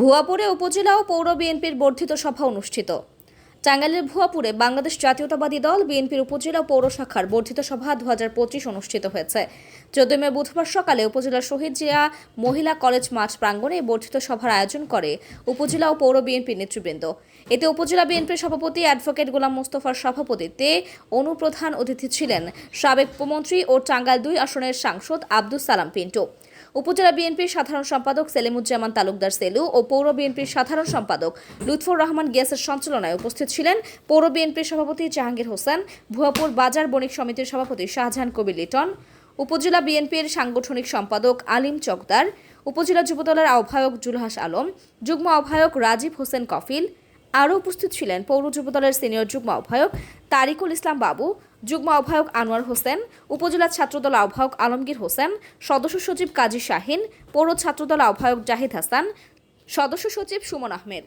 ভুয়াপুরে উপজেলা ও পৌর বিএনপির বর্ধিত সভা অনুষ্ঠিত। টাঙ্গাইলের ভুয়াপুরে বাংলাদেশ জাতীয়তাবাদী দল বিএনপির উপজেলা পৌর শাখার বর্ধিত সভা দুহাজার পঁচিশ অনুষ্ঠিত হয়েছে। চোদ্দই মে বুধবার সকালে উপজেলার শহীদ জিয়া মহিলা কলেজ মাঠ প্রাঙ্গণে বর্ধিত সভার আয়োজন করে উপজেলা ও পৌর বিএনপির নেতৃবৃন্দ। এতে উপজেলা বিএনপির সভাপতি অ্যাডভোকেট গোলাম মোস্তফার সভাপতিত্বে অনুপ্রধান অতিথি ছিলেন সাবেক উপমন্ত্রী ও টাঙ্গাইল দুই আসনের সাংসদ আব্দুল সালাম পিন্টু। উপজেলা বিএনপির সাধারণ সম্পাদক সেলিমুজ্জামান তালুকদার সেলু ও পৌর বিএনপির সাধারণ সম্পাদক লুৎফর রহমান গিয়াসের সঞ্চালনায় উপস্থিত ছিলেন পৌর বিএনপির সভাপতি জাহাঙ্গীর হোসেন, ভুয়াপুর বাজার বণিক সমিতির সভাপতি শাহজাহান কবির লিটন, উপজেলা বিএনপির সাংগঠনিক সম্পাদক আলিম চকদার, উপজেলা যুবদলের আহ্বায়ক জুলহাস আলম, যুগ্ম আহ্বায়ক রাজীব হোসেন কফিল আরও উপস্থিত ছিলেন পৌর যুবদলের সিনিয়র যুগ্ম আহ্বায়ক তারিকুল ইসলাম বাবু, যুগ্ম আহ্বায়ক আনোয়ার হোসেন, উপজেলা ছাত্রদল আহ্বায়ক আলমগীর হোসেন, সদস্য সচিব কাজী শাহিন, পৌর ছাত্রদল আহ্বায়ক জাহিদ হাসান, সদস্য সচিব সুমন আহমেদ।